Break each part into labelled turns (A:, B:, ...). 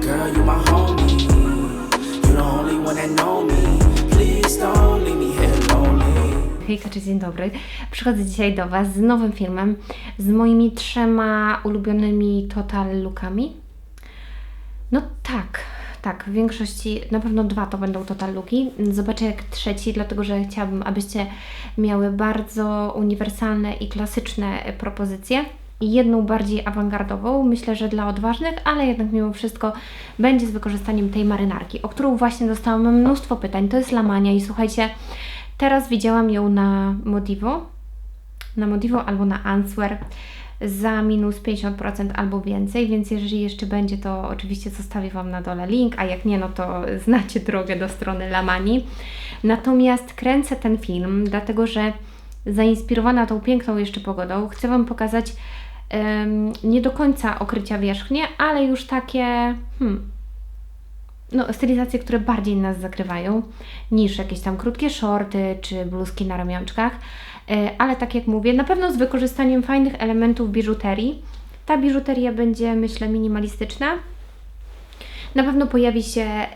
A: girl, you my homie. You the only one that know me. Please don't leave me here lonely.
B: Dzień dobry. Przychodzę dzisiaj do Was z nowym filmem, z moimi trzema ulubionymi total lookami. No tak, tak, w większości, na pewno dwa to będą total looki. Zobaczę jak trzeci, dlatego że chciałabym, abyście miały bardzo uniwersalne i klasyczne propozycje. Jedną bardziej awangardową, myślę, że dla odważnych, ale jednak mimo wszystko będzie z wykorzystaniem tej marynarki, o którą właśnie dostałam mnóstwo pytań. To jest Lamania i słuchajcie, teraz widziałam ją na Modivo, na Modivo albo na Answer za minus 50% albo więcej, więc jeżeli jeszcze będzie, to oczywiście zostawię Wam na dole link, a jak nie, no to znacie drogę do strony Lamani. Natomiast kręcę ten film, dlatego że zainspirowana tą piękną jeszcze pogodą, chcę Wam pokazać nie do końca okrycia wierzchnie, ale już takie hmm, no, stylizacje, które bardziej nas zakrywają niż jakieś tam krótkie shorty czy bluzki na ramionczkach. E, Ale tak jak mówię, na pewno z wykorzystaniem fajnych elementów biżuterii. Ta biżuteria będzie, myślę, minimalistyczna. Na pewno pojawi się e,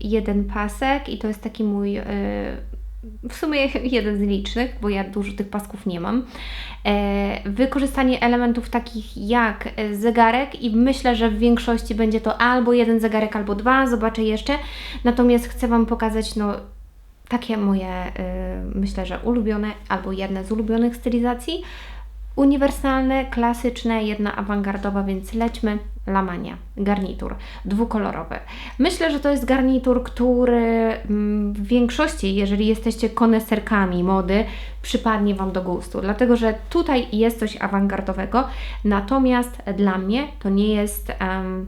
B: jeden pasek i to jest taki mój e, w sumie jeden z licznych, bo ja dużo tych pasków nie mam. E, wykorzystanie elementów takich jak e, zegarek i myślę, że w większości będzie to albo jeden zegarek, albo dwa, zobaczę jeszcze. Natomiast chcę Wam pokazać no, takie moje, y, myślę, że ulubione albo jedne z ulubionych stylizacji. Uniwersalne, klasyczne, jedna awangardowa, więc lećmy. Lamania, garnitur dwukolorowy. Myślę, że to jest garnitur, który mm, w większości, jeżeli jesteście koneserkami mody, przypadnie Wam do gustu, dlatego że tutaj jest coś awangardowego, natomiast dla mnie to nie jest em,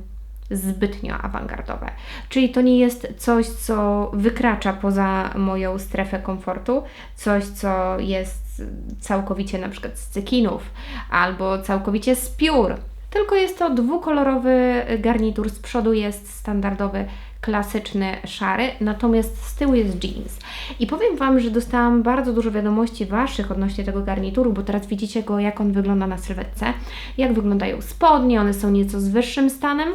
B: zbytnio awangardowe. Czyli to nie jest coś, co wykracza poza moją strefę komfortu, coś, co jest całkowicie na przykład z cekinów albo całkowicie z piór. Tylko jest to dwukolorowy garnitur. Z przodu jest standardowy, klasyczny, szary, natomiast z tyłu jest jeans. I powiem Wam, że dostałam bardzo dużo wiadomości Waszych odnośnie tego garnituru, bo teraz widzicie go, jak on wygląda na sylwetce, jak wyglądają spodnie, one są nieco z wyższym stanem,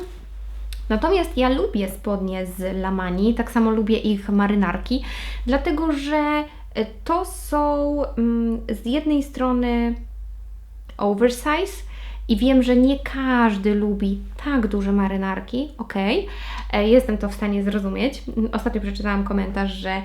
B: Natomiast ja lubię spodnie z Lamani, tak samo lubię ich marynarki, dlatego że e, to są mm, z jednej strony oversize i wiem, że nie każdy lubi tak duże marynarki, ok, jestem to w stanie zrozumieć. Ostatnio przeczytałam komentarz, że e,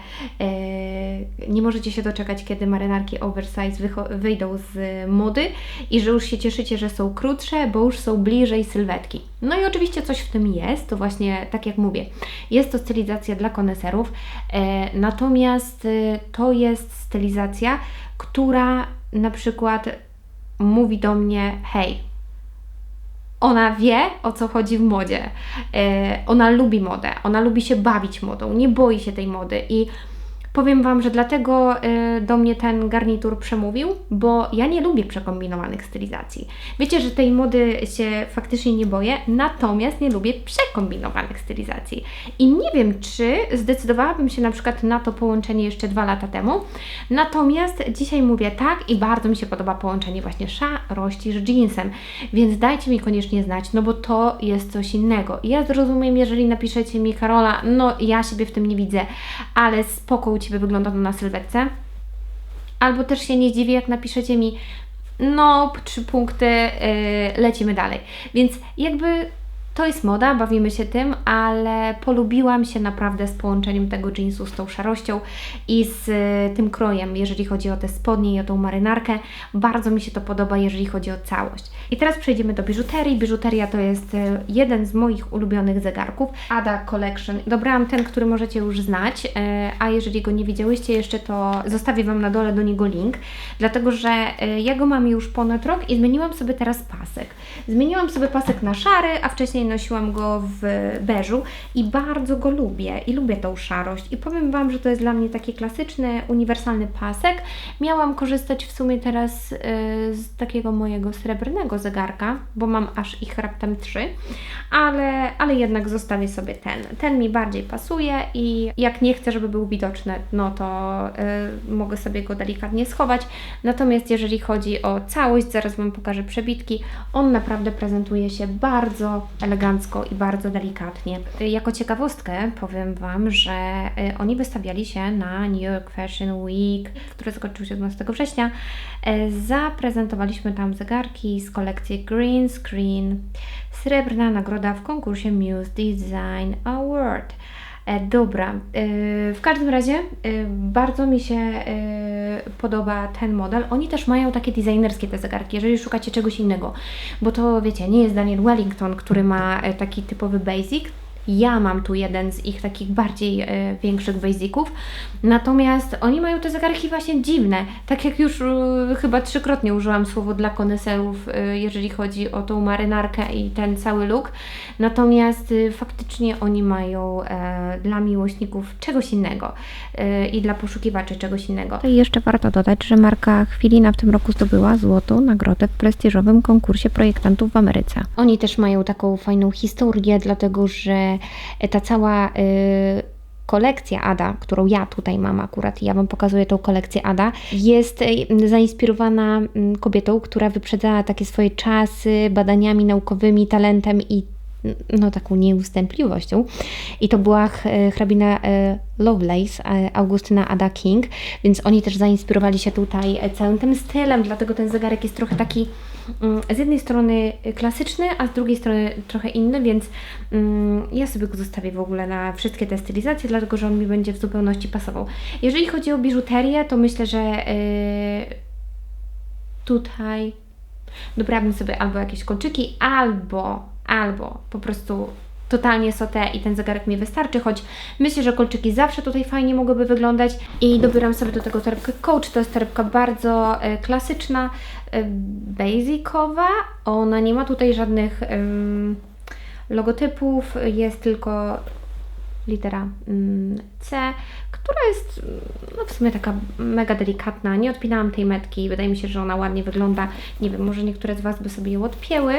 B: nie możecie się doczekać, kiedy marynarki oversize wyjdą z mody i że już się cieszycie, że są krótsze, bo już są bliżej sylwetki. No i oczywiście coś w tym jest, to właśnie tak jak mówię, jest to stylizacja dla koneserów, e, natomiast e, to jest stylizacja, która na przykład mówi do mnie, hej, ona wie, o co chodzi w modzie. E, ona lubi modę, ona lubi się bawić modą, nie boi się tej mody. I powiem Wam, że dlatego e, do mnie ten garnitur przemówił, bo ja nie lubię przekombinowanych stylizacji. Wiecie, że tej mody się faktycznie nie boję, natomiast nie lubię przekombinowanych stylizacji. I nie wiem, czy zdecydowałabym się na przykład na to połączenie jeszcze dwa lata temu, natomiast dzisiaj mówię tak i bardzo mi się podoba połączenie właśnie szarości z jeansem, więc dajcie mi koniecznie znać, no bo to jest coś innego. Ja zrozumiem, jeżeli napiszecie mi, Karola, no ja siebie w tym nie widzę, ale spoko Ciebie wygląda to na sylwetce. Albo też się nie zdziwię, jak napiszecie mi, no, trzy punkty, yy, lecimy dalej. Więc jakby to jest moda, bawimy się tym, ale polubiłam się naprawdę z połączeniem tego jeansu z tą szarością i z y, tym krojem, jeżeli chodzi o te spodnie i o tą marynarkę. Bardzo mi się to podoba, jeżeli chodzi o całość. I teraz przejdziemy do biżuterii. Biżuteria to jest y, jeden z moich ulubionych zegarków, Ada Collection. Dobrałam ten, który możecie już znać, y, a jeżeli go nie widziałyście jeszcze, to zostawię Wam na dole do niego link, dlatego że ja go mam już ponad rok i zmieniłam sobie teraz pasek. Zmieniłam sobie pasek na szary, a wcześniej nosiłam go w beżu i bardzo go lubię i lubię tą szarość i powiem Wam, że to jest dla mnie taki klasyczny, uniwersalny pasek. Miałam korzystać w sumie teraz y, z takiego mojego srebrnego zegarka, bo mam aż ich raptem trzy, ale, ale jednak zostawię sobie ten. Ten mi bardziej pasuje i jak nie chcę, żeby był widoczny, no to y, mogę sobie go delikatnie schować. Natomiast jeżeli chodzi o całość, zaraz Wam pokażę przebitki, on naprawdę prezentuje się bardzo elegancko elegancko i bardzo delikatnie. Y, Jako ciekawostkę powiem Wam, że y, oni wystawiali się na New York Fashion Week, który zakończył się 12 września. Y, Zaprezentowaliśmy tam zegarki z kolekcji Green Screen. Srebrna nagroda w konkursie Muse Design Award. E, Dobra, e, w każdym razie e, bardzo mi się podoba ten model. Oni też mają takie designerskie te zegarki, jeżeli szukacie czegoś innego, bo to wiecie, nie jest Daniel Wellington, który ma taki typowy basic. Ja mam tu jeden z ich takich bardziej e, większych basiców, natomiast oni mają te zegarki właśnie dziwne. Tak jak już e, chyba trzykrotnie użyłam słowo dla koneserów, e, jeżeli chodzi o tą marynarkę i ten cały look. Natomiast y, faktycznie oni mają dla miłośników czegoś innego i dla poszukiwaczy czegoś innego. I jeszcze warto dodać, że marka Chwilina w tym roku zdobyła złotą nagrodę w prestiżowym konkursie projektantów w Ameryce. Oni też mają taką fajną historię, dlatego że ta cała y, kolekcja Ada, którą ja tutaj mam akurat, ja Wam pokazuję tą kolekcję Ada, jest e, zainspirowana kobietą, która wyprzedzała takie swoje czasy badaniami naukowymi, talentem i no taką nieustępliwością. I to była e, hrabina e, Lovelace, e, Augustyna Ada King, więc oni też zainspirowali się tutaj e, całym tym stylem, dlatego ten zegarek jest trochę taki z jednej strony klasyczny, a z drugiej strony trochę inny, więc mm, ja sobie go zostawię w ogóle na wszystkie te stylizacje, dlatego że on mi będzie w zupełności pasował. Jeżeli chodzi o biżuterię, to myślę, że yy, tutaj dobrałabym sobie albo jakieś kolczyki, albo, albo po prostu totalnie sotę i ten zegarek mi wystarczy, choć myślę, że kolczyki zawsze tutaj fajnie mogłyby wyglądać i dobieram sobie do tego torebkę Coach, to jest torebka bardzo e, klasyczna, basicowa, ona nie ma tutaj żadnych logotypów, jest tylko litera mm, C, która jest mm, no w sumie taka mega delikatna. Nie odpinałam tej metki, wydaje mi się, że ona ładnie wygląda. Nie wiem, może niektóre z Was by sobie ją odpięły.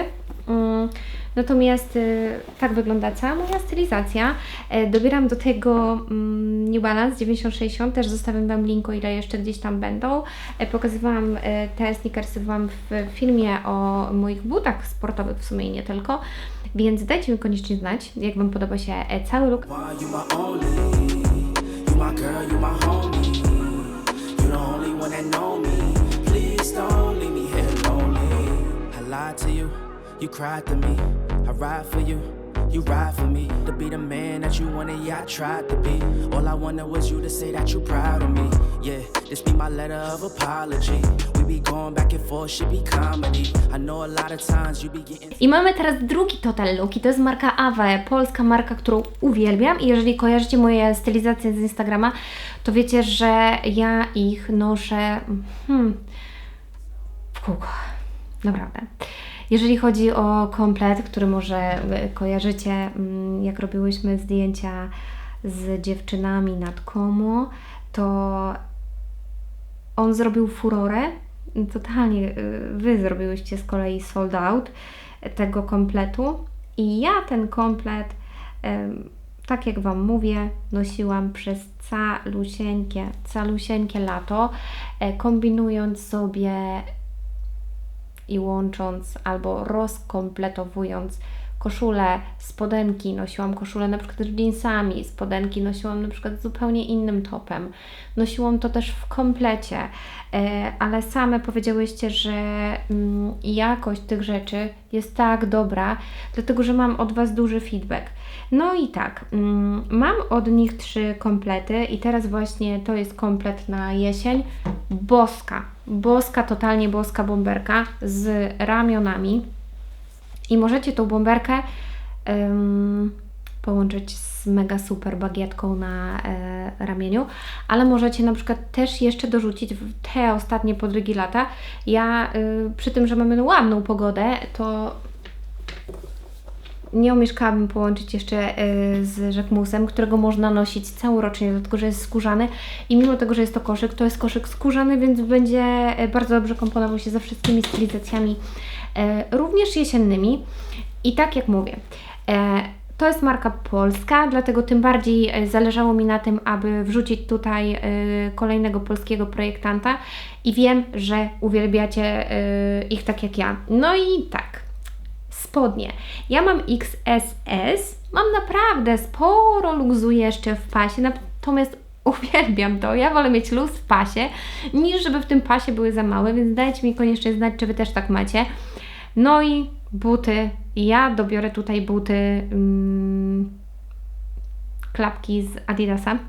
B: Natomiast y, tak wygląda cała moja stylizacja. E, Dobieram do tego mm, New Balance 960, też zostawiam Wam link, o ile jeszcze gdzieś tam będą. E, Pokazywałam e, te sneakersy Wam w filmie o moich butach sportowych w sumie i nie tylko, więc dajcie mi koniecznie znać, jak Wam podoba się cały look.
A: You cried to me. I ride for you, you ride for me. To be the man that you wanted, yeah, I tried to be. All I wanted was you to say that you proud of me. Yeah, this be my letter of apology. We be going back and forth, should be comedy. I know a lot of times you be getting.
B: I mamy teraz drugi total look i to jest marka Awe, polska marka, którą uwielbiam i jeżeli kojarzycie moje stylizacje z Instagrama, to wiecie, że ja ich noszę hmm, w kółko. Naprawdę. Jeżeli chodzi o komplet, który może y, kojarzycie, mm, jak robiłyśmy zdjęcia z dziewczynami nad Como, to on zrobił furorę. Totalnie y, wy zrobiłyście z kolei sold out tego kompletu. I ja ten komplet, tak jak Wam mówię, nosiłam przez calusieńkie, calusieńkie lato, e, kombinując sobie i łącząc albo rozkompletowując koszulę, spodenki, nosiłam koszulę na przykład z jeansami, spodenki nosiłam na przykład z zupełnie innym topem. Nosiłam to też w komplecie, e, ale same powiedziałyście, że mm, jakość tych rzeczy jest tak dobra, dlatego że mam od Was duży feedback. No i tak, mm, mam od nich trzy komplety i teraz właśnie to jest komplet na jesień. Boska, boska, totalnie boska bomberka z ramionami. I możecie tą bomberkę ym, połączyć z mega super bagietką na e, ramieniu, ale możecie na przykład też jeszcze dorzucić te ostatnie podrygi lata. Ja y, przy tym, że mamy ładną pogodę, to nie omieszkałabym połączyć jeszcze y, z rzekmusem, którego można nosić całorocznie, dlatego że jest skórzany i mimo tego, że jest to koszyk, to jest koszyk skórzany, więc będzie y, bardzo dobrze komponował się ze wszystkimi stylizacjami, również jesiennymi. I tak jak mówię, e, to jest marka polska, dlatego tym bardziej e, zależało mi na tym, aby wrzucić tutaj e, kolejnego polskiego projektanta i wiem, że uwielbiacie e, ich tak jak ja. No i tak, spodnie. Ja mam XSS, mam naprawdę sporo luzu jeszcze w pasie, natomiast uwielbiam to. Ja wolę mieć luz w pasie, niż żeby w tym pasie były za małe, więc dajcie mi koniecznie znać, czy Wy też tak macie. No i buty. Ja dobiorę tutaj buty mm, klapki z Adidasa,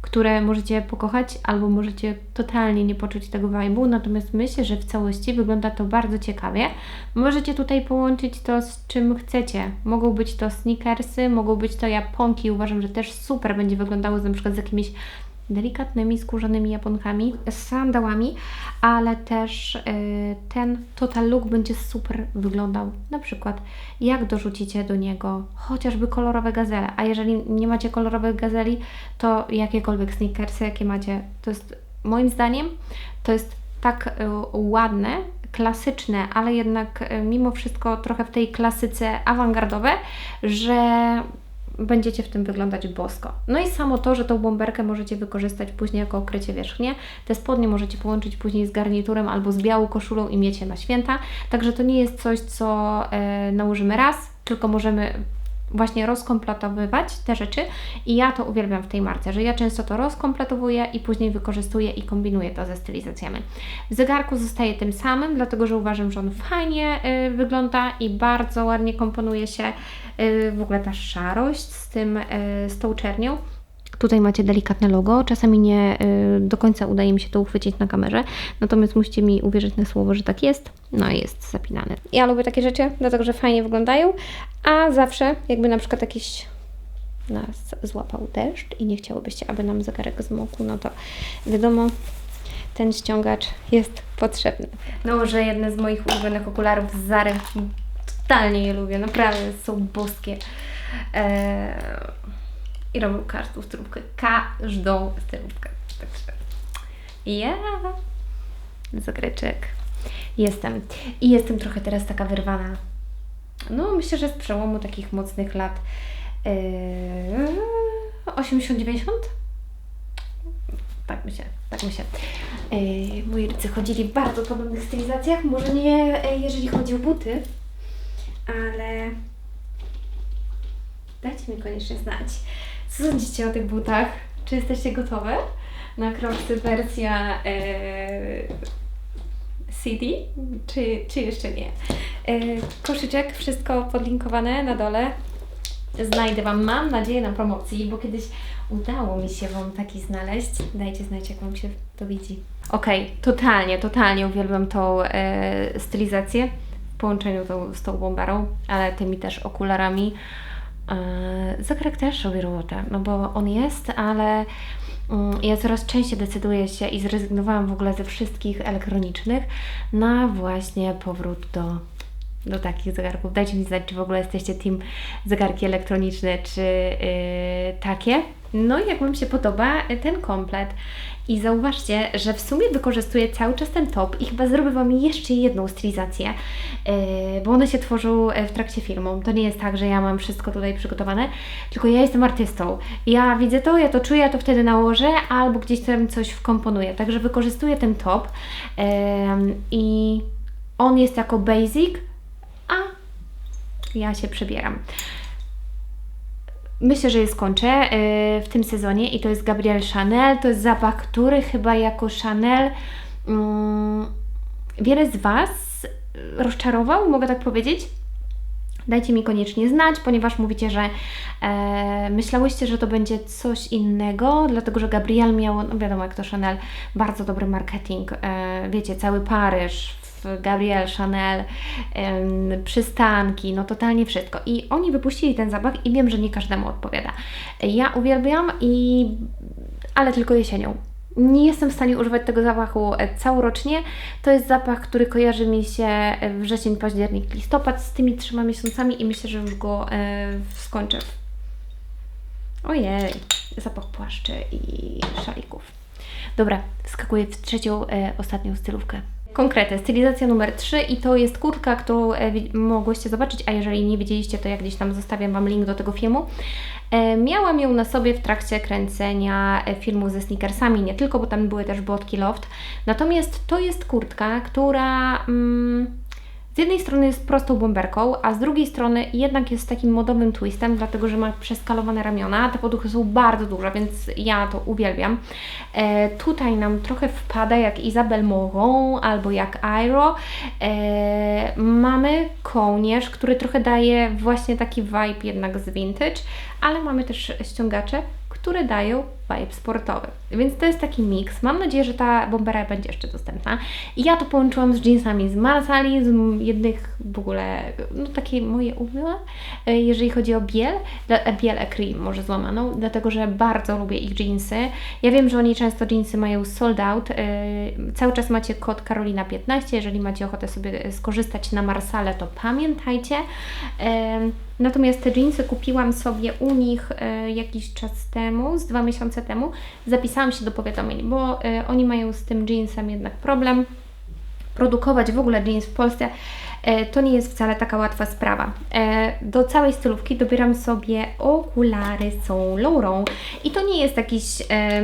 B: które możecie pokochać albo możecie totalnie nie poczuć tego vibe'u, natomiast myślę, że w całości wygląda to bardzo ciekawie. Możecie tutaj połączyć to z czym chcecie. Mogą być to sneakersy, mogą być to japonki. Uważam, że też super będzie wyglądało na przykład z jakimiś delikatnymi, skórzanymi japonkami, z sandałami, ale też y, ten total look będzie super wyglądał. Na przykład jak dorzucicie do niego chociażby kolorowe gazele, a jeżeli nie macie kolorowych gazeli, to jakiekolwiek sneakersy, jakie macie, to jest moim zdaniem, to jest tak y, ładne, klasyczne, ale jednak y, mimo wszystko trochę w tej klasyce awangardowe, że będziecie w tym wyglądać bosko. No i samo to, że tą bomberkę możecie wykorzystać później jako okrycie wierzchnie. Te spodnie możecie połączyć później z garniturem albo z białą koszulą i mieć je na święta. Także to nie jest coś, co e, nałożymy raz, tylko możemy właśnie rozkompletowywać te rzeczy i ja to uwielbiam w tej marce, że ja często to rozkompletowuję i później wykorzystuję i kombinuję to ze stylizacjami. W zegarku zostaje tym samym, dlatego że uważam, że on fajnie y, wygląda i bardzo ładnie komponuje się y, w ogóle ta szarość z tym, y, z tą czernią. Tutaj macie delikatne logo, czasami nie y, do końca udaje mi się to uchwycić na kamerze, natomiast musicie mi uwierzyć na słowo, że tak jest. No jest zapinane. Ja lubię takie rzeczy, dlatego że fajnie wyglądają, a zawsze jakby na przykład jakiś nas złapał deszcz i nie chciałobyście, aby nam zegarek zmokł, no to wiadomo, ten ściągacz jest potrzebny. No, że jedne z moich ulubionych okularów z Zary, totalnie je lubię, naprawdę są boskie. Eee i robił każdą stylówkę, każdą stylówkę. Także ja, zagreczek, jestem. I jestem trochę teraz taka wyrwana. No, myślę, że z przełomu takich mocnych lat yy, 80-90. Tak myślę, tak myślę. Yy, moi rodzice chodzili w bardzo podobnych stylizacjach, może nie yy, jeżeli chodzi o buty, ale dajcie mi koniecznie znać. Co sądzicie o tych butach? Czy jesteście gotowe na kroksy wersja e, CD, czy, czy jeszcze nie? E, koszyczek, wszystko podlinkowane na dole. Znajdę Wam, mam nadzieję, na promocji, bo kiedyś udało mi się Wam taki znaleźć. Dajcie znać, jak Wam się to widzi. Okej, okay, totalnie, totalnie uwielbiam tą e, stylizację w połączeniu tą, z tą bombarą, ale tymi też okularami. E, Zegarek też robi robotę, no bo on jest, ale mm, ja coraz częściej decyduję się i zrezygnowałam w ogóle ze wszystkich elektronicznych na właśnie powrót do, do takich zegarków. Dajcie mi znać, czy w ogóle jesteście team zegarki elektroniczne, czy yy, takie. No i jak Wam się podoba ten komplet. I zauważcie, że w sumie wykorzystuję cały czas ten top i chyba zrobię Wam jeszcze jedną stylizację, yy, bo one się tworzą w trakcie filmu. To nie jest tak, że ja mam wszystko tutaj przygotowane, tylko ja jestem artystą. Ja widzę to, ja to czuję, ja to wtedy nałożę albo gdzieś tam coś wkomponuję. Także wykorzystuję ten top yy, i on jest jako basic, a ja się przebieram. Myślę, że je skończę y, w tym sezonie i to jest Gabriel Chanel. To jest zapach, który chyba jako Chanel um, wiele z Was rozczarował, mogę tak powiedzieć. Dajcie mi koniecznie znać, ponieważ mówicie, że e, myślałyście, że to będzie coś innego, dlatego że Gabriel miał, no wiadomo jak to Chanel, bardzo dobry marketing. E, wiecie, cały Paryż, Gabriel, Chanel, przystanki, no totalnie wszystko. I oni wypuścili ten zapach i wiem, że nie każdemu odpowiada. Ja uwielbiam i ale tylko jesienią. Nie jestem w stanie używać tego zapachu e, całorocznie. To jest zapach, który kojarzy mi się e, wrzesień, październik, listopad z tymi trzema miesiącami i myślę, że już go e, skończę. Ojej, zapach płaszczy i szalików. Dobra, skakuję w trzecią, e, ostatnią stylówkę konkrety. Stylizacja numer 3 i to jest kurtka, którą e, mogłyście zobaczyć, a jeżeli nie widzieliście, to jak gdzieś tam zostawiam Wam link do tego filmu. E, miałam ją na sobie w trakcie kręcenia e, filmu ze sneakersami, nie tylko, bo tam były też błotki loft. Natomiast to jest kurtka, która... Mm, z jednej strony jest prostą bomberką, a z drugiej strony jednak jest takim modowym twistem, dlatego że ma przeskalowane ramiona. Te poduchy są bardzo duże, więc ja to uwielbiam. E, tutaj nam trochę wpada jak Isabel Moron albo jak Airo. E, mamy kołnierz, który trochę daje właśnie taki vibe jednak z vintage, ale mamy też ściągacze, które dają vibe sportowy. Więc to jest taki miks. Mam nadzieję, że ta bombera będzie jeszcze dostępna. I ja to połączyłam z jeansami z Marsali, z jednych w ogóle, no takie moje ulubione, e, jeżeli chodzi o biel, e, biel Ecri może złamaną, dlatego, że bardzo lubię ich jeansy. Ja wiem, że oni często jeansy mają sold out. e, Cały czas macie kod Karolina15, jeżeli macie ochotę sobie skorzystać na Marsale, to pamiętajcie. Natomiast te jeansy kupiłam sobie u nich e, jakiś czas temu, z dwa miesiące temu. Zapisałam się do powiadomień, bo e, oni mają z tym jeansem jednak problem. Produkować w ogóle jeans w Polsce e, to nie jest wcale taka łatwa sprawa. Do całej stylówki dobieram sobie okulary Saint Laurent i to nie jest jakiś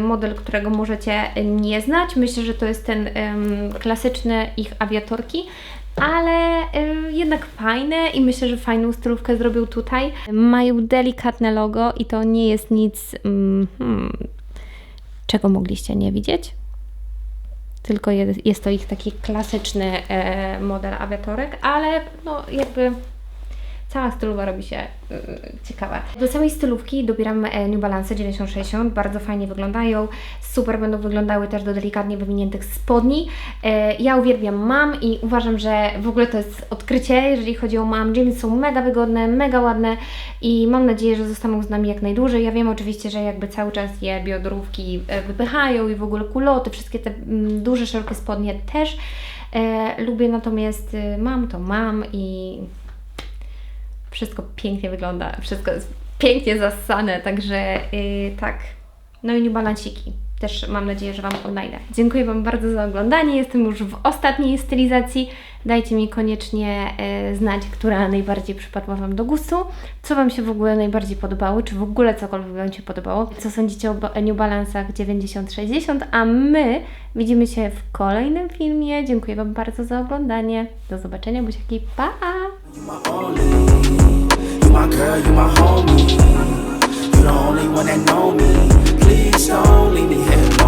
B: model, którego możecie nie znać. Myślę, że to jest ten klasyczny ich awiatorki, ale y, jednak fajne i myślę, że fajną stylówkę zrobił tutaj. Mają delikatne logo i to nie jest nic, mm, hmm, czego mogliście nie widzieć. Tylko jest, jest to ich taki klasyczny e, model awiatorek, ale no jakby cała stylowa robi się y, ciekawa. Do całej stylówki dobieram e, New Balance 960, bardzo fajnie wyglądają, super będą wyglądały też do delikatnie wywiniętych spodni. E, ja uwielbiam mam i uważam, że w ogóle to jest odkrycie, jeżeli chodzi o mam. Jeans są mega wygodne, mega ładne i mam nadzieję, że zostaną z nami jak najdłużej. Ja wiem oczywiście, że jakby cały czas je biodrówki e, wypychają i w ogóle kuloty, wszystkie te mm, duże, szerokie spodnie też e, lubię, natomiast y, mam to mam i wszystko pięknie wygląda, wszystko jest pięknie zassane, także yy, tak. No i New Balanciki. Też mam nadzieję, że Wam odnajdę. Dziękuję Wam bardzo za oglądanie. Jestem już w ostatniej stylizacji. Dajcie mi koniecznie yy, znać, która najbardziej przypadła Wam do gustu. Co Wam się w ogóle najbardziej podobało, czy w ogóle cokolwiek Wam się podobało. Co sądzicie o New Balance'ach 9060, a my widzimy się w kolejnym filmie. Dziękuję Wam bardzo za oglądanie. Do zobaczenia, buziaki, pa!
A: my girl, you my homie. You're the only one that know me. Please don't leave me here.